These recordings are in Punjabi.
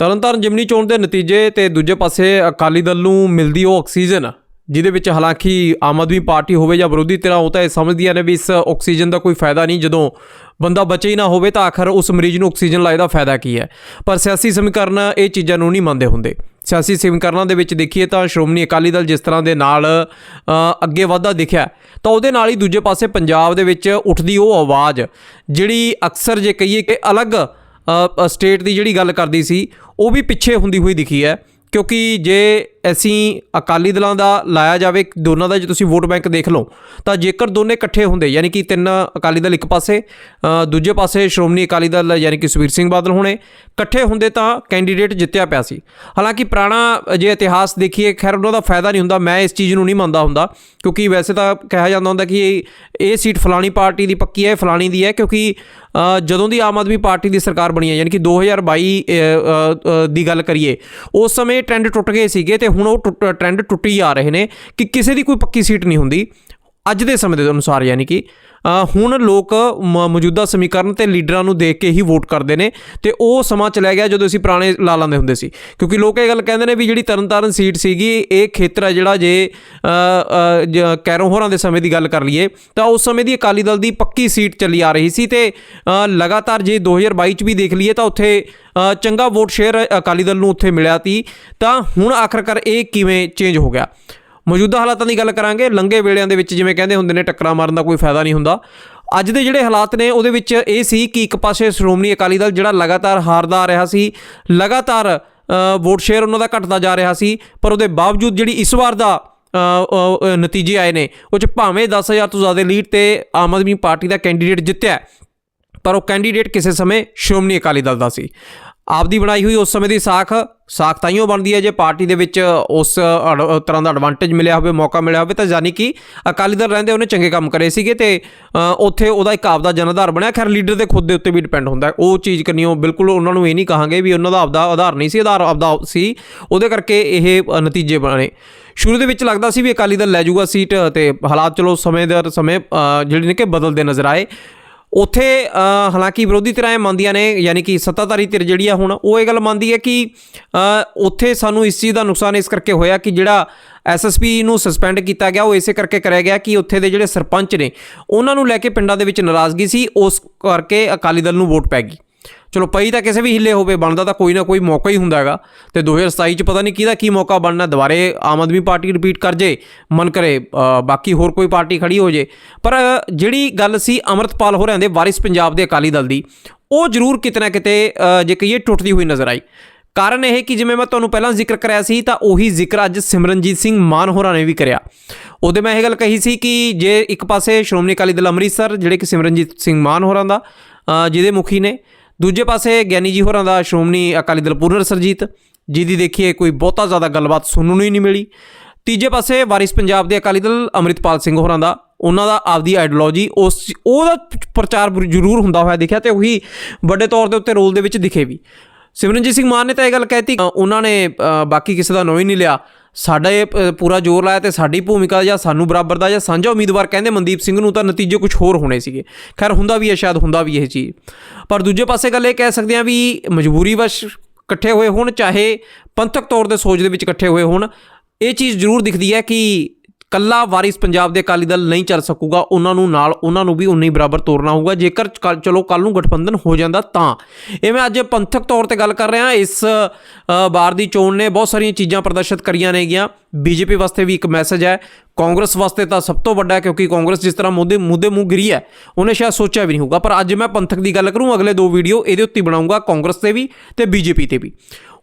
ਤਰਨਤਾਰਨ ਜਿਮਨੀ ਚੋਣ ਦੇ ਨਤੀਜੇ ਤੇ ਦੂਜੇ ਪਾਸੇ ਅਕਾਲੀ ਦਲ ਨੂੰ ਮਿਲਦੀ ਉਹ ਆਕਸੀਜਨ, ਜਿਹਦੇ ਵਿੱਚ ਹਾਲਾਂਕਿ ਆਮ ਆਦਮੀ ਪਾਰਟੀ ਹੋਵੇ ਜਾਂ ਵਿਰੋਧੀ ਧਿਰਾਂ, ਉਹ ਤਾਂ ਇਹ ਸਮਝਦੀਆਂ ਨੇ ਵੀ ਇਸ ਆਕਸੀਜਨ ਦਾ ਕੋਈ ਫਾਇਦਾ ਨਹੀਂ, ਜਦੋਂ ਬੰਦਾ ਬਚੇ ਹੀ ਨਾ ਹੋਵੇ ਤਾਂ ਆਖਰ ਉਸ ਮਰੀਜ਼ ਨੂੰ ਆਕਸੀਜਨ ਲਾਏ ਦਾ ਫਾਇਦਾ ਕੀ ਹੈ? ਪਰ ਸਿਆਸੀ ਸਮੀਕਰਨ ਇਹ ਚੀਜ਼ਾਂ ਨੂੰ ਨਹੀਂ ਮੰਨਦੇ ਹੁੰਦੇ। ਸਿਆਸੀ ਸਮੀਕਰਨਾਂ ਦੇ ਵਿੱਚ ਦੇਖੀਏ ਤਾਂ ਸ਼੍ਰੋਮਣੀ ਅਕਾਲੀ ਦਲ ਜਿਸ ਤਰ੍ਹਾਂ ਦੇ ਨਾਲ ਅੱਗੇ ਵਧਦਾ ਦਿਖਿਆ, ਤਾਂ ਉਹਦੇ ਨਾਲ ਹੀ ਦੂਜੇ ਪਾਸੇ ਪੰਜਾਬ ਦੇ ਵਿੱਚ ਉੱਠਦੀ ਉਹ ਆਵਾਜ਼, ਜਿਹੜੀ ਅਕਸਰ ਜੇ ਕਹੀਏ ਕਿ ਅਲੱਗ ਸਟੇਟ ਦੀ ਜਿਹੜੀ ਗੱਲ ਕਰਦੀ ਸੀ, ਉਹ ਵੀ ਪਿੱਛੇ ਹੁੰਦੀ ਹੋਈ ਦਿਖੀ ਹੈ, ਕਿਉਂਕਿ ਜੇ ਅਸੀਂ ਅਕਾਲੀ ਦਲਾਂ ਦਾ ਲਾਇਆ ਜਾਵੇ ਦੋਨਾਂ ਦਾ ਜੇ ਤੁਸੀਂ ਵੋਟ ਬੈਂਕ ਦੇਖ ਲਓ ਤਾਂ ਜੇਕਰ ਦੋਨੇ ਇਕੱਠੇ ਹੁੰਦੇ ਯਾਨੀ ਕਿ ਤਿੰਨ ਅਕਾਲੀ ਦਲ ਇੱਕ ਪਾਸੇ ਦੂਜੇ ਪਾਸੇ ਸ਼੍ਰੋਮਣੀ ਅਕਾਲੀ ਦਲ ਯਾਨੀ ਕਿ ਸੁਖਬੀਰ ਸਿੰਘ ਬਾਦਲ ਹੋਣੇ ਇਕੱਠੇ ਹੁੰਦੇ ਤਾਂ ਕੈਂਡੀਡੇਟ ਜਿੱਤਿਆ ਪਿਆ ਸੀ। ਹਾਲਾਂਕਿ ਪੁਰਾਣਾ ਜੇ ਇਤਿਹਾਸ ਦੇਖੀਏ ਖੈਰ ਉਹਨਾਂ ਦਾ ਫਾਇਦਾ ਨਹੀਂ ਹੁੰਦਾ ਮੈਂ ਇਸ ਚੀਜ਼ ਨੂੰ ਨਹੀਂ ਮੰਨਦਾ ਹੁੰਦਾ ਕਿਉਂਕਿ ਵੈਸੇ ਤਾਂ ਕਿਹਾ ਜਾਂਦਾ ਹੁੰਦਾ ਕਿ ਇਹ ਇਹ ਸੀਟ ਫਲਾਣੀ ਪਾਰਟੀ ਦੀ ਪੱਕੀ ਹੈ ਫਲਾਣੀ ਦੀ ਹੈ ਕਿਉਂਕਿ ਜਦੋਂ ਦੀ ਆਮ ਆਦਮੀ ਪਾਰਟੀ ਦੀ ਸਰਕਾਰ ਬਣੀ ਹੈ ਯਾਨੀ ਕਿ 2022 ਅ, ਅ, ਦੀ ਗੱਲ ਕਰੀਏ ਉਸ ਸਮੇਂ ਟ੍ਰੈਂਡ ਟੁੱਟ ਗਏ ਸੀਗੇ ਤੇ ਹੁਣ ਉਹ ਟੁੱਟ- ਟ੍ਰੈਂਡ ਟੁੱਟੀ ਆ ਰਹੇ ਨੇ ਕਿ ਕਿਸੇ ਦੀ ਕੋਈ ਪੱਕੀ ਸੀਟ ਨਹੀਂ ਹੁੰਦੀ ਅੱਜ ਦੇ ਸਮੇਂ ਦੇ ਅਨੁਸਾਰ, ਯਾਨੀ ਕਿ ਹੁਣ ਲੋਕ ਮ- ਮੌਜੂਦਾ ਸਮੀਕਰਨ ਤੇ ਲੀਡਰਾਂ ਨੂੰ ਦੇਖ ਕੇ ਹੀ ਵੋਟ ਕਰਦੇ ਨੇ ਤੇ ਉਹ ਸਮਾਂ ਚਲਾ ਗਿਆ ਜਦੋਂ ਅਸੀਂ ਪੁਰਾਣੇ ਲਾ ਲਾਂਦੇ ਹੁੰਦੇ ਸੀ। ਕਿਉਂਕਿ ਲੋਕ ਇਹ ਗੱਲ ਕਹਿੰਦੇ ਨੇ ਵੀ ਜਿਹੜੀ ਤਰਨਤਾਰਨ ਸੀਟ ਸੀਗੀ, ਇਹ ਖੇਤਰ ਹੈ ਜਿਹੜਾ ਜੇ ਜ- ਕੈਰੋਂ ਹੋਰਾਂ ਦੇ ਸਮੇਂ ਦੀ ਗੱਲ ਕਰ ਲਈਏ, ਤਾਂ ਉਸ ਸਮੇਂ ਦੀ ਅਕਾਲੀ ਦਲ ਦੀ ਪੱਕੀ ਸੀਟ ਚੱਲੀ ਆ ਰਹੀ ਸੀ ਤੇ ਲਗਾਤਾਰ ਜੇ 2022 ਚ ਵੀ ਦੇਖ ਲਈਏ ਤਾਂ ਉੱਥੇ ਚੰਗਾ ਵੋਟ ਸ਼ੇਅਰ ਅਕਾਲੀ ਦਲ ਨੂੰ ਉੱਥੇ ਮਿਲਿਆ ਤੀ। ਤਾਂ ਹੁਣ ਆਖਰਕਾਰ ਇਹ ਕਿਵੇਂ ਚੇਂਜ ਹੋ ਗਿਆ? ਮੌਜੂਦਾ ਹਾਲਾਤਾਂ ਦੀ ਗੱਲ ਕਰਾਂਗੇ। ਲੰਗੇ ਵੇਲਿਆਂ ਦੇ ਵਿੱਚ ਜਿਵੇਂ ਕਹਿੰਦੇ ਹੁੰਦੇ ਨੇ, ਟੱਕਰਾਂ ਮਾਰਨ ਦਾ ਕੋਈ ਫਾਇਦਾ ਨਹੀਂ ਹੁੰਦਾ। ਅੱਜ ਦੇ ਜਿਹੜੇ ਹਾਲਾਤ ਨੇ, ਉਹਦੇ ਵਿੱਚ ਇਹ ਸੀ ਕਿ ਇੱਕ ਪਾਸੇ ਸ਼੍ਰੋਮਣੀ ਅਕਾਲੀ ਦਲ ਜਿਹੜਾ ਲਗਾਤਾਰ ਹਾਰਦਾ ਆ ਰਿਹਾ ਸੀ, ਲਗਾਤਾਰ ਵੋਟ ਸ਼ੇਅਰ ਉਹਨਾਂ ਦਾ ਘਟਦਾ ਜਾ ਰਿਹਾ ਸੀ, ਪਰ ਉਹਦੇ ਬਾਵਜੂਦ ਜਿਹੜੀ ਇਸ ਵਾਰ ਦਾ ਨਤੀਜੇ ਆਏ ਨੇ, ਉਹ ਚ ਭਾਵੇਂ 10000 ਤੋਂ ਜ਼ਿਆਦਾ ਲੀਡ ਤੇ ਆਮ ਆਦਮੀ ਪਾਰਟੀ ਦਾ ਕੈਂਡੀਡੇਟ ਜਿੱਤਿਆ, ਪਰ ਉਹ ਕੈਂਡੀਡੇਟ ਕਿਸੇ ਸਮੇਂ ਸ਼੍ਰੋਮਣੀ ਅਕਾਲੀ ਦਲ ਦਾ ਸੀ। ਆਪਦੀ ਬਣਾਈ ਹੋਈ ਉਸ ਸਮੇਂ ਦੀ ਸਾਖ ਸਾਖ ਤਾਈਓ ਬਣਦੀ ਹੈ ਜੇ ਪਾਰਟੀ ਦੇ ਵਿੱਚ ਉਸ ਅੜ- ਤਰ੍ਹਾਂ ਦਾ ਐਡਵਾਂਟੇਜ ਮਿਲਿਆ ਹੋਵੇ, ਮੌਕਾ ਮਿਲਿਆ ਹੋਵੇ, ਤਾਂ ਯਾਨੀ ਕਿ ਅਕਾਲੀ ਦਲ ਰਹਿੰਦੇ ਉਹਨੇ ਚੰਗੇ ਕੰਮ ਕਰੇ ਸੀਗੇ ਤੇ ਉੱਥੇ ਉਹਦਾ ਇੱਕ ਆਪਦਾ ਜਨਆਧਾਰ ਬਣਿਆ। ਖੈਰ ਲੀਡਰ ਦੇ ਖੁਦ ਦੇ ਉੱਤੇ ਵੀ ਡਿਪੈਂਡ ਹੁੰਦਾ ਉਹ ਚੀਜ਼ ਕਰਨੀਓ ਬਿਲਕੁਲ ਉਹਨਾਂ ਨੂੰ ਇਹ ਨਹੀਂ ਕਹਾਂਗੇ ਵੀ ਉਹਨਾਂ ਦਾ ਆਪਦਾ ਆਧਾਰ ਨਹੀਂ ਸੀ, ਆਧਾਰ ਆਪਦਾ ਸੀ। ਉਹਦੇ ਕਰਕੇ ਇਹ ਨਤੀਜੇ ਬਣੇ। ਸ਼ੁਰੂ ਦੇ ਵਿੱਚ ਲੱਗਦਾ ਸੀ ਵੀ ਅਕਾਲੀ ਦਲ ਲੈ ਜਾਊਗਾ ਸੀਟ ਤੇ ਹਾਲਾਤ ਚਲੋ ਸਮੇਂ ਦਰ ਸਮੇਂ ਜਿਹੜੇ ਨੇ ਕਿ ਬਦਲਦੇ ਨਜ਼ਰ ਆਏ। ਉੱਥੇ ਹਾਲਾਂਕਿ ਵਿਰੋਧੀ ਧਿਰਾਂ ਇਹ ਮੰਨਦੀਆਂ ਨੇ, ਯਾਨੀ ਕਿ ਸੱਤਾਧਾਰੀ ਧਿਰ ਜਿਹੜੀ ਆ ਹੁਣ, ਉਹ ਇਹ ਗੱਲ ਮੰਨਦੀ ਹੈ ਕਿ ਉੱਥੇ ਸਾਨੂੰ ਇਸ ਚੀਜ਼ ਦਾ ਨੁਕਸਾਨ ਇਸ ਕਰਕੇ ਹੋਇਆ ਕਿ ਜਿਹੜਾ ਐਸਐਸਪੀ ਨੂੰ ਸਸਪੈਂਡ ਕੀਤਾ ਗਿਆ, ਉਹ ਇਸੇ ਕਰਕੇ ਕਰਿਆ ਗਿਆ ਕਿ ਉੱਥੇ ਦੇ ਜਿਹੜੇ ਸਰਪੰਚ ਨੇ, ਉਹਨਾਂ ਨੂੰ ਲੈ ਕੇ ਪਿੰਡਾਂ ਦੇ ਵਿੱਚ ਨਾਰਾਜ਼ਗੀ ਸੀ, ਉਸ ਕਰਕੇ ਅਕਾਲੀ ਦਲ ਨੂੰ ਵੋਟ ਪੈ ਗਈ। ਚਲੋ ਪਈ ਤਾਂ ਕਿਸੇ ਵੀ ਹਿੱਲੇ ਹੋਵੇ, ਬਣਦਾ ਤਾਂ ਕੋਈ ਨਾ ਕੋਈ ਮੌਕਾ ਹੀ ਹੁੰਦਾ ਹੈਗਾ। ਤੇ 2027 ਚ ਪਤਾ ਨਹੀਂ ਕਿਹਦਾ ਕੀ ਮੌਕਾ ਬਣਨਾ, ਦੁਬਾਰੇ ਆਮ ਆਦਮੀ ਪਾਰਟੀ ਰਿਪੀਟ ਕਰ ਜੇ, ਮਨ ਕਰੇ ਬਾਕੀ ਹੋਰ ਕੋਈ ਪਾਰਟੀ ਖੜੀ ਹੋ ਜੇ। ਪਰ ਜਿਹੜੀ ਗੱਲ ਸੀ ਅਮਰਤਪਾਲ ਹੋਰਾਂ ਦੇ ਵਾਰਿਸ ਪੰਜਾਬ ਦੇ ਅਕਾਲੀ ਦਲ ਦੀ, ਉਹ ਜ਼ਰੂਰ ਕਿਤੇ ਨਾ ਕਿਤੇ ਜੇ ਕਹੀਏ ਟੁੱਟਦੀ ਹੋਈ ਨਜ਼ਰ ਆਈ। ਕਾਰਨ ਇਹ ਕਿ ਜਿਵੇਂ ਮੈਂ ਤੁਹਾਨੂੰ ਪਹਿਲਾਂ ਜ਼ਿਕਰ ਕਰਿਆ ਸੀ, ਤਾਂ ਉਹੀ ਜ਼ਿਕਰ ਅੱਜ ਸਿਮਰਨਜੀਤ ਸਿੰਘ ਮਾਨ ਹੋਰਾਂ ਨੇ ਵੀ ਕਰਿਆ। ਉਹਦੇ ਮੈਂ ਇਹ ਗੱਲ ਕਹੀ ਸੀ ਕਿ ਜੇ ਇੱਕ ਪਾਸੇ ਸ਼੍ਰੋਮਣੀ ਅਕਾਲੀ ਦਲ ਅੰਮ੍ਰਿਤਸਰ, ਜਿਹੜੇ ਕਿ ਸਿਮਰਨਜੀਤ ਸਿੰਘ ਮਾਨ ਹੋਰਾਂ ਦਾ ਜਿਹਦੇ ਮੁਖੀ ਨੇ ਦੂਜੇ ਪਾਸੇ ਗਿਆਨੀ ਜੀ ਹੋਰਾਂ ਦਾ ਸ਼੍ਰੋਮਣੀ ਅਕਾਲੀ ਦਲ ਪੂਰਨ ਸਰਜੀਤ ਜਿਹਦੀ ਦੇਖੀਏ ਕੋਈ ਬਹੁਤਾ ਜ਼ਿਆਦਾ ਗੱਲਬਾਤ ਸੁਣਨ ਨੂੰ ਹੀ ਨਹੀਂ ਮਿਲੀ। ਤੀਜੇ ਪਾਸੇ ਵਾਰਿਸ ਪੰਜਾਬ ਦੇ ਅਕਾਲੀ ਦਲ ਅੰਮ੍ਰਿਤਪਾਲ ਸਿੰਘ ਹੋਰਾਂ ਦਾ ਉਹਨਾਂ ਦਾ ਆਪਦੀ ਆਈਡੀਓਲੋਜੀ ਉਸ ਉਹਦਾ ਪ੍ਰਚਾਰ ਜ਼ਰੂਰ ਹੁੰਦਾ ਹੋਇਆ ਦਿਖਿਆ ਤੇ ਉਹੀ ਵੱਡੇ ਤੌਰ ਦੇ ਉੱਤੇ ਰੋਲ ਦੇ ਵਿੱਚ ਦਿਖੇ ਵੀ। ਸਿਮਰਨਜੀਤ ਸਿੰਘ ਮਾਨ ਨੇ ਤਾਂ ਇਹ ਗੱਲ ਕਹਿਤੀ ਅ, ਉਹਨਾਂ ਨੇ ਬਾਕੀ ਕਿਸੇ ਦਾ ਨਾਂ ਹੀ ਨਹੀਂ ਲਿਆ। ਸਾਡਾ ਇਹ ਪੂਰਾ ਜ਼ੋਰ ਲਾਇਆ ਤੇ ਸਾਡੀ ਭੂਮਿਕਾ ਜਾਂ ਸਾਨੂੰ ਬਰਾਬਰ ਦਾ ਜਾਂ ਸਾਂਝਾ ਉਮੀਦਵਾਰ ਕਹਿੰਦੇ ਮਨਦੀਪ ਸਿੰਘ ਨੂੰ ਤਾਂ ਨਤੀਜੇ ਕੁਝ ਹੋਰ ਹੋਣੇ ਸੀਗੇ। ਖੈਰ, ਹੁੰਦਾ ਵੀ ਹੈ, ਸ਼ਾਇਦ ਹੁੰਦਾ ਵੀ ਇਹ ਚੀਜ਼। ਪਰ ਦੂਜੇ ਪਾਸੇ ਗੱਲ ਇਹ ਕਹਿ ਸਕਦੇ ਹਾਂ ਵੀ ਮਜਬੂਰੀ ਵਸ਼ ਇਕੱਠੇ ਹੋਏ ਹੋਣ, ਚਾਹੇ ਪੰਥਕ ਤੌਰ ਦੇ ਸੋਚ ਦੇ ਵਿੱਚ ਇਕੱਠੇ ਹੋਏ ਹੋਣ, ਇਹ ਚੀਜ਼ ਜ਼ਰੂਰ ਦਿਖਦੀ ਹੈ ਕਿ ਕੱਲਾ ਵਾਰਿਸ ਪੰਜਾਬ ਦੇ ਅਕਾਲੀ ਦਲ ਨਹੀਂ ਚੱਲ ਸਕੂਗਾ ਉਹਨਾਂ ਨੂੰ ਨਾਲ ਉਹਨਾਂ ਨੂੰ ਵੀ ਉਨੀ ਬਰਾਬਰ ਤੋਰਨਾ ਹੋਊਗਾ ਜੇਕਰ ਕੱਲ੍ਹ- ਚਲੋ ਕੱਲ ਨੂੰ ਗਠਬੰਧਨ ਹੋ ਜਾਂਦਾ ਤਾਂ। ਇਹ ਮੈਂ ਅੱਜ ਪੰਥਕ ਤੌਰ ਤੇ ਗੱਲ ਕਰ ਰਿਹਾ ਇਸ ਅ, ਵਾਰ ਦੀ ਚੋਣ ਨੇ ਬਹੁਤ ਸਾਰੀਆਂ ਚੀਜ਼ਾਂ ਪ੍ਰਦਰਸ਼ਿਤ ਕਰੀਆਂ ਨੇਗੀਆਂ। ਬੀਜੇਪੀ ਵਾਸਤੇ ਵੀ ਇੱਕ ਮੈਸੇਜ ਹੈ ਕਾਂਗਰਸ ਵਾਸਤੇ ਤਾਂ ਸਭ ਤੋਂ ਵੱਡਾ ਕਿਉਂਕਿ ਕਾਂਗਰਸ ਜਿਸ ਤਰ੍ਹਾਂ ਮੁੱਦੇ ਮੁੱਦੇ ਮੂੰਹ ਗਿਰੀ ਹੈ ਉਹਨੇ ਸ਼ਾਇਦ ਸੋਚਿਆ ਵੀ ਨਹੀਂ ਹੋਊਗਾ। ਪਰ ਅੱਜ ਮੈਂ ਪੰਥਕ ਦੀ ਗੱਲ ਕਰੂੰ ਅਗਲੇ ਦੋ ਵੀਡੀਓ ਇਹਦੇ ਉੱਤੇ ਹੀ ਬਣਾਉਂਗਾ ਕਾਂਗਰਸ ਤੇ ਵੀ ਤੇ ਬੀਜੇਪੀ ਤੇ ਵੀ।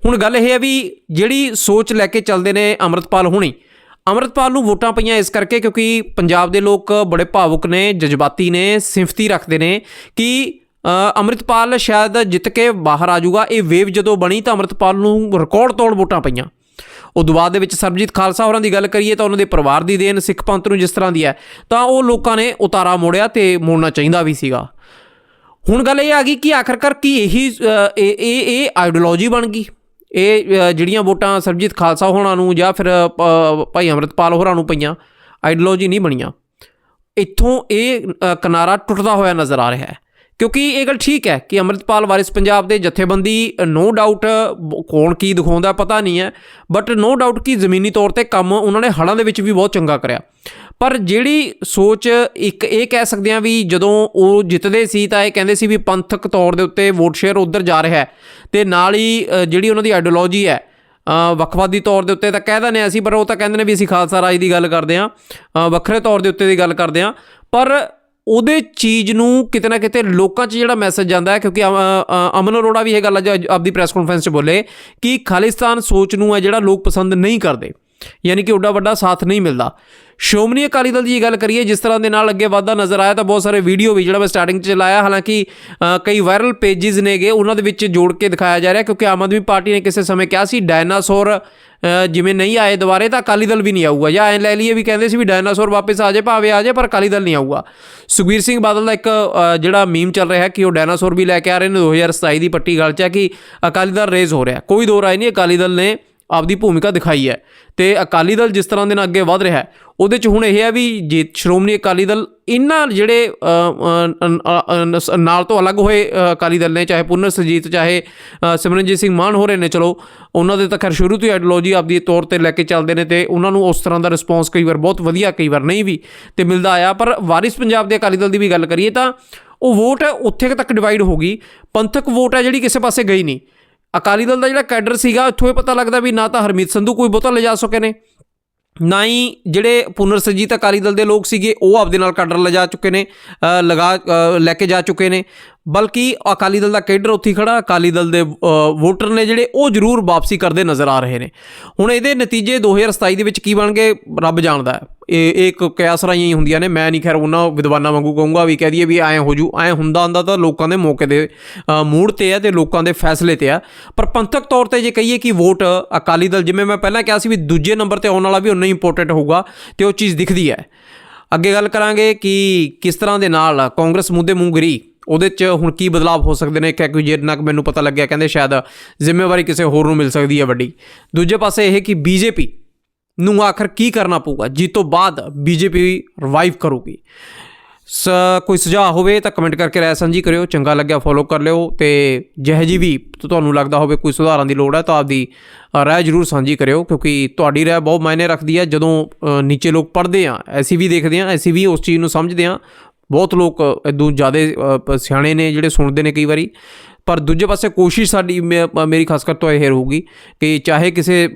ਹੁਣ ਗੱਲ ਇਹ ਹੈ ਵੀ ਜਿਹੜੀ ਸੋਚ ਲੈ ਕੇ ਚੱਲਦੇ ਨੇ ਅੰਮ੍ਰਿਤਪਾਲ ਹੁਣੀ ਅੰਮ੍ਰਿਤਪਾਲ ਨੂੰ ਵੋਟਾਂ ਪਈਆਂ ਇਸ ਕਰਕੇ ਕਿਉਂਕਿ ਪੰਜਾਬ ਦੇ ਲੋਕ ਬੜੇ ਭਾਵੁਕ ਨੇ ਜਜ਼ਬਾਤੀ ਨੇ ਸਿੰਫਤੀ ਰੱਖਦੇ ਨੇ ਕਿ ਅ, ਅੰਮ੍ਰਿਤਪਾਲ ਸ਼ਾਇਦ ਜਿੱਤ ਕੇ ਬਾਹਰ ਆ ਜਾਊਗਾ। ਇਹ ਵੇਵ ਜਦੋਂ ਬਣੀ ਤਾਂ ਅੰਮ੍ਰਿਤਪਾਲ ਨੂੰ ਰਿਕਾਰਡ ਤੋੜ ਵੋਟਾਂ ਪਈਆਂ। ਉਦੋਂ ਬਾਅਦ ਦੇ ਵਿੱਚ ਸਰਬਜੀਤ ਖਾਲਸਾ ਹੋਰਾਂ ਦੀ ਗੱਲ ਕਰੀਏ ਤਾਂ ਉਹਨਾਂ ਦੇ ਪਰਿਵਾਰ ਦੀ ਦੇਣ ਸਿੱਖ ਪੰਥ ਨੂੰ ਜਿਸ ਤਰ੍ਹਾਂ ਦੀ ਹੈ ਤਾਂ ਉਹ ਲੋਕਾਂ ਨੇ ਉਤਾਰਾ ਮੋੜਿਆ ਤੇ ਮੋੜਨਾ ਚਾਹੀਦਾ ਵੀ ਸੀਗਾ। ਹੁਣ ਗੱਲ ਇਹ ਆ ਗਈ ਕਿ ਆਖਰਕਾਰ ਕੀ ਇਹੀ ਇਹ ਇਹ ਇਹ ਆਈਡੀਓਲੋਜੀ ਬਣ ਗਈ। ਇਹ ਜਿਹੜੀਆਂ ਵੋਟਾਂ ਸਰਬਜੀਤ ਖਾਲਸਾ ਹੋਰਾਂ ਨੂੰ ਜਾਂ ਫਿਰ ਭਾਈ ਅੰਮ੍ਰਿਤਪਾਲ ਹੋਰਾਂ ਨੂੰ ਪਈਆਂ, ਆਈਡੀਓਲੋਜੀ ਨਹੀਂ ਬਣੀਆਂ। ਇੱਥੋਂ ਇਹ ਕਿਨਾਰਾ ਟੁੱਟਦਾ ਹੋਇਆ ਨਜ਼ਰ ਆ ਰਿਹਾ ਹੈ। ਕਿਉਂਕਿ ਇਹ ਗੱਲ ਠੀਕ ਹੈ ਕਿ ਅੰਮ੍ਰਿਤਪਾਲ ਵਾਰਿਸ ਪੰਜਾਬ ਦੇ ਜਥੇਬੰਦੀ ਨੋ ਡਾਊਟ ਕੌਣ ਕੀ ਦਿਖਾਉਂਦਾ ਪਤਾ ਨਹੀਂ ਹੈ ਬਟ ਨੋ ਡਾਊਟ ਕਿ ਜ਼ਮੀਨੀ ਤੌਰ ਤੇ ਕੰਮ ਉਹਨਾਂ ਨੇ ਹੜ੍ਹਾਂ ਦੇ ਵਿੱਚ ਵੀ ਬਹੁਤ ਚੰਗਾ ਕਰਿਆ। ਪਰ ਜਿਹੜੀ ਸੋਚ ਇੱਕ ਇਹ ਕਹਿ ਸਕਦੇ ਆ ਵੀ ਜਦੋਂ ਉਹ ਜਿੱਤਦੇ ਸੀ ਤਾਂ ਇਹ ਕਹਿੰਦੇ ਸੀ ਵੀ ਪੰਥਕ ਤੌਰ ਦੇ ਉੱਤੇ ਵੋਟ ਸ਼ੇਅਰ ਉਧਰ ਜਾ ਰਿਹਾ ਹੈ। ਤੇ ਨਾਲ ਹੀ ਜਿਹੜੀ ਉਹਨਾਂ ਦੀ ਆਈਡੀਓਲੋਜੀ ਹੈ ਵੱਖਵਾਦੀ ਤੌਰ ਦੇ ਉੱਤੇ ਤਾਂ ਕਹਿ ਦਿੰਦੇ ਹਾਂ ਅਸੀਂ, ਪਰ ਉਹ ਤਾਂ ਕਹਿੰਦੇ ਨੇ ਵੀ ਅਸੀਂ ਖਾਲਸਾ ਰਾਜ ਦੀ ਗੱਲ ਕਰਦੇ ਹਾਂ ਵੱਖਰੇ ਤੌਰ ਦੇ ਉੱਤੇ ਦੀ ਗੱਲ ਕਰਦੇ ਹਾਂ, ਪਰ ਉਹਦੇ ਚੀਜ਼ ਨੂੰ ਕਿਤੇ ਨਾ ਕਿਤੇ ਲੋਕਾਂ 'ਚ ਜਿਹੜਾ ਮੈਸੇਜ ਜਾਂਦਾ ਹੈ, ਕਿਉਂਕਿ ਅਮ- ਅਮਨ ਅਰੋੜਾ ਵੀ ਇਹ ਗੱਲ ਅੱਜ ਆਪਦੀ ਪ੍ਰੈਸ ਕਾਨਫਰੰਸ 'ਚ ਬੋਲੇ ਕਿ ਖਾਲਿਸਤਾਨ ਸੋਚ ਨੂੰ ਹੈ ਜਿਹੜਾ ਲੋਕ ਪਸੰਦ ਨਹੀਂ ਕਰਦੇ। ਯਾਨੀ ਕਿ ਓਡਾ ਵੱਡਾ ਸਾਥ ਨਹੀਂ ਮਿਲਦਾ। ਸ਼੍ਰੋਮਣੀ ਅਕਾਲੀ ਦਲ ਦੀ ਇਹ ਗੱਲ ਕਰੀਏ, ਜਿਸ ਤਰ੍ਹਾਂ ਦੇ ਨਾਲ ਅੱਗੇ ਵਾਧਾ ਨਜ਼ਰ ਆਇਆ, ਤਾਂ ਬਹੁਤ ਸਾਰੇ ਵੀਡੀਓ ਵੀ ਜਿਹੜਾ ਮੈਂ ਸਟਾਰਟਿੰਗ 'ਚ ਲਾਇਆ, ਹਾਲਾਂਕਿ ਕਈ ਵਾਇਰਲ ਪੇजेस ਨੇਗੇ, ਉਹਨਾਂ ਦੇ ਵਿੱਚ ਜੋੜ ਕੇ ਦਿਖਾਇਆ ਜਾ ਰਿਹਾ, ਕਿਉਂਕਿ ਆਮ ਆਦਮੀ ਪਾਰਟੀ ਨੇ ਕਿਸੇ ਸਮੇਂ ਕਿਹਾ ਸੀ ਡਾਇਨਾਸੌਰ ਜਿਵੇਂ ਨਹੀਂ ਆਏ ਦੁਬਾਰੇ, ਤਾਂ ਅਕਾਲੀ ਦਲ ਵੀ ਨਹੀਂ ਆਊਗਾ। ਜਾਂ ਐ ਲੈ ਲਈਏ ਵੀ ਕਹਿੰਦੇ ਸੀ ਵੀ ਡਾਇਨਾਸੌਰ ਵਾਪਸ ਆ ਜਾਏ, ਭਾਵੇਂ ਆ ਜਾਏ, ਪਰ ਅਕਾਲੀ ਦਲ ਨਹੀਂ ਆਊਗਾ। ਸੁਖਬੀਰ ਸਿੰਘ ਬਾਦਲ ਦਾ ਇੱਕ ਜਿਹੜਾ ਮੀਮ ਚੱਲ ਰਿਹਾ ਕਿ ਉਹ ਡਾਇਨਾਸੌਰ ਵੀ ਲੈ ਕੇ ਆ ਰਹੇ ਨੇ 2027 ਦੀ ਪੱਟੀ ਗੱਲ 'ਚ ਹੈ ਕਿ ਅਕਾਲੀ ਦਲ ਰੇਜ਼ ਹੋ ਰਿਹਾ। ਕੋਈ ਦੋ ਰਾਏ ਨਹੀਂ, ਅਕਾਲੀ ਦਲ ਨੇ ਆਪਦੀ ਭੂਮਿਕਾ ਦਿਖਾਈ ਹੈ ਤੇ ਅਕਾਲੀ ਦਲ ਜਿਸ ਤਰ੍ਹਾਂ ਦੇ ਨਾਲ ਅੱਗੇ ਵਧ ਰਿਹਾ ਹੈ, ਉਹਦੇ ਚ ਹੁਣ ਇਹ ਹੈ ਵੀ ਜੇ ਸ਼੍ਰੋਮਣੀ ਅਕਾਲੀ ਦਲ ਇਹਨਾਂ ਜਿਹੜੇ ਨਾਲ ਤੋਂ ਅਲੱਗ ਹੋਏ ਅਕਾਲੀ ਦਲ ਨੇ, ਚਾਹੇ ਪੁਨਰ ਸੁਰਜੀਤ, ਚਾਹੇ ਸਿਮਰਨਜੀਤ ਸਿੰਘ ਮਾਨ ਹੋ ਰਹੇ ਨੇ, ਚਲੋ, ਉਹਨਾਂ ਦੇ ਤਾਂ ਖੈਰ ਸ਼ੁਰੂ ਤੋਂ ਹੀ ਆਈਡੀਓਲੋਜੀ ਆਪਦੀ ਤੌਰ ਤੇ ਲੈ ਕੇ ਚੱਲਦੇ ਨੇ ਤੇ ਉਹਨਾਂ ਨੂੰ ਉਸ ਤਰ੍ਹਾਂ ਦਾ ਰਿਸਪੌਂਸ ਕਈ ਵਾਰ ਬਹੁਤ ਵਧੀਆ, ਕਈ ਵਾਰ ਨਹੀਂ ਵੀ ਤੇ ਮਿਲਦਾ ਆਇਆ, ਪਰ ਵਾਰਿਸ ਪੰਜਾਬ ਦੇ ਅਕਾਲੀ ਦਲ ਦੀ ਵੀ ਗੱਲ ਕਰੀਏ ਤਾਂ ਉਹ ਵੋਟ ਉੱਥੇ ਤੱਕ ਡਿਵਾਈਡ ਹੋ ਗਈ, ਪੰਥਕ ਵੋਟ ਹੈ ਜਿਹੜੀ ਕਿਸੇ ਪਾਸੇ ਗਈ ਨਹੀਂ। ਅਕਾਲੀ ਦਲ ਦਾ ਜਿਹੜਾ ਕੈਡਰ ਸੀਗਾ, ਇੱਥੋਂ ਇਹ ਪਤਾ ਲੱਗਦਾ ਵੀ ਨਾ ਤਾਂ ਹਰਮੀਤ ਸੰਧੂ ਕੋਈ ਬਹੁਤਾ ਲਿਜਾ ਸਕੇ ਨੇ, ਨਾ ਹੀ ਜਿਹੜੇ ਪੁਨਰ ਸਰਜੀਤ ਅਕਾਲੀ ਦਲ ਦੇ ਲੋਕ ਸੀਗੇ, ਉਹ ਆਪਦੇ ਨਾਲ ਕੈਡਰ ਲਿਜਾ ਚੁੱਕੇ ਨੇ ਲਗਾ ਲੈ ਕੇ ਜਾ ਚੁੱਕੇ ਨੇ। ਬਲਕਿ ਅਕਾਲੀ ਦਲ ਦਾ ਕੇਡਰ ਉੱਥੇ ਹੀ ਖੜਾ, ਅਕਾਲੀ ਦਲ ਦੇ ਵੋਟਰ ਨੇ ਜਿਹੜੇ ਉਹ ਜ਼ਰੂਰ ਵਾਪਸੀ ਕਰਦੇ ਨਜ਼ਰ ਆ ਰਹੇ ਨੇ। ਹੁਣ ਇਹਦੇ ਨਤੀਜੇ 2027 ਦੇ ਵਿੱਚ ਕੀ ਬਣਗੇ ਰੱਬ ਜਾਣਦਾ ਹੈ। ਇਹ ਇਹ ਇੱਕ ਕਿਆਸ ਹੀ ਹੁੰਦੀਆਂ ਨੇ। ਮੈਂ ਨਹੀਂ ਖੈਰ ਉਹਨਾਂ ਵਿਦਵਾਨਾਂ ਵਾਂਗੂ ਕਹੂੰਗਾ ਵੀ ਕਹਿ ਦਈਏ ਵੀ ਐਂ ਹੋ ਜੂ, ਐਂ ਹੁੰਦਾ ਹੁੰਦਾ ਤਾਂ ਲੋਕਾਂ ਦੇ ਮੌਕੇ ਦੇ ਮੂਡ ਤੇ ਆ ਤੇ ਲੋਕਾਂ ਦੇ ਫੈਸਲੇ ਤੇ ਆ ਪਰ ਪੰਥਕ ਤੌਰ ਤੇ ਜੇ ਕਹੀਏ ਕਿ ਵੋਟ ਅਕਾਲੀ ਦਲ, ਜਿਵੇਂ ਮੈਂ ਪਹਿਲਾਂ ਕਿਹਾ ਸੀ ਵੀ ਦੂਜੇ ਨੰਬਰ ਤੇ ਆਉਣ ਵਾਲਾ ਵੀ ਉਨਾ ਹੀ ਇੰਪੋਰਟੈਂਟ ਹੋਊਗਾ ਤੇ ਉਹ ਚੀਜ਼ ਦਿਖਦੀ ਹੈ। ਅੱਗੇ ਗੱਲ ਕਰਾਂਗੇ ਕਿ ਕਿਸ ਤਰ੍ਹਾਂ ਦੇ ਨਾਲ ਕਾਂਗਰਸ ਮੁੱਦੇ ਮੂੰਹ ਗਰੀ। ਉਹਦੇ 'ਚ ਹੁਣ ਕੀ ਬਦਲਾਅ ਹੋ ਸਕਦੇ ਨੇ ਕਿ ਜਿੰਨਾ ਕੁ ਮੈਨੂੰ ਪਤਾ ਲੱਗਿਆ ਕਹਿੰਦੇ ਸ਼ਾਇਦ ਜ਼ਿੰਮੇਵਾਰੀ ਕਿਸੇ ਹੋਰ ਨੂੰ ਮਿਲ ਸਕਦੀ ਹੈ ਵੱਡੀ। ਦੂਜੇ ਪਾਸੇ ਇਹ ਕਿ ਬੀਜੇਪੀ ਨੂੰ ਆਖਰ ਕੀ ਕਰਨਾ ਪਊਗਾ? ਜਿਸ ਤੋਂ ਬਾਅਦ ਬੀਜੇਪੀ ਰਿਵਾਈਵ ਕਰੂਗੀ। ਸ ਕੋਈ ਸੁਝਾਅ ਹੋਵੇ ਤਾਂ ਕਮੈਂਟ ਕਰਕੇ ਰਾਏ ਸਾਂਝੀ ਕਰਿਓ। ਚੰਗਾ ਲੱਗਿਆ ਫੋਲੋ ਕਰ ਲਿਓ ਤੇ ਜਿਹੋ ਜੀ ਵੀ ਤੁਹਾਨੂੰ ਲੱਗਦਾ ਹੋਵੇ ਕੋਈ ਸੁਧਾਰਾਂ ਦੀ ਲੋੜ ਹੈ ਤਾਂ ਆਪਦੀ ਅ, ਰਾਏ ਜ਼ਰੂਰ ਸਾਂਝੀ ਕਰਿਓ ਕਿਉਂਕਿ ਤੁਹਾਡੀ ਰਾਏ ਬਹੁਤ ਮਾਇਨੇ ਰੱਖਦੀ ਹੈ। ਜਦੋਂ ਨੀਚੇ ਲੋਕ ਪੜ੍ਹਦੇ ਆ ਅਸੀਂ ਵੀ ਦੇਖਦੇ ਆ ਅਸੀਂ ਵੀ ਉਸ ਚੀਜ਼ ਨੂੰ ਸਮਝਦੇ ਆ ਬਹੁਤ ਲੋਕ ਇਦੋਂ ਜ਼ਿਆਦਾ ਸਿਆਣੇ ਨੇ ਜਿਹੜੇ ਸੁਣਦੇ ਨੇ ਕਈ ਵਾਰੀ। ਪਰ ਦੂਜੇ ਪਾਸੇ ਕੋਸ਼ਿਸ਼ ਸਾਡੀ ਮੇਰੀ ਖਾਸ ਕਰ ਤੋਂ ਇਹ ਰਹੂਗੀ ਕਿ ਚਾਹੇ ਕਿਸੇ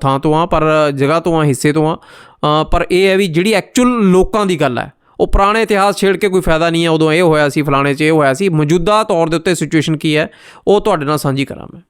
ਥਾਂ ਤੋਂ ਆ, ਪਰ ਜਗ੍ਹਾ ਤੋਂ ਆ, ਹਿੱਸੇ ਤੋਂ ਆ ਪਰ ਇਹ ਹੈ ਵੀ ਜਿਹੜੀ ਐਕਚੁਅਲ ਲੋਕਾਂ ਦੀ ਗੱਲ ਹੈ, ਉਹ ਪੁਰਾਣੇ ਇਤਿਹਾਸ ਛੇੜ ਕੇ ਕੋਈ ਫਾਇਦਾ ਨਹੀਂ ਹੈ। ਉਦੋਂ ਇਹ ਹੋਇਆ ਸੀ, ਫਲਾਣੇ 'ਚ ਇਹ ਹੋਇਆ ਸੀ। ਮੌਜੂਦਾ ਤੌਰ ਦੇ ਉੱਤੇ ਸਿਚੁਏਸ਼ਨ ਕੀ ਹੈ, ਉਹ ਤੁਹਾਡੇ ਨਾਲ ਸਾਂਝੀ ਕਰਾਂ ਮੈਂ।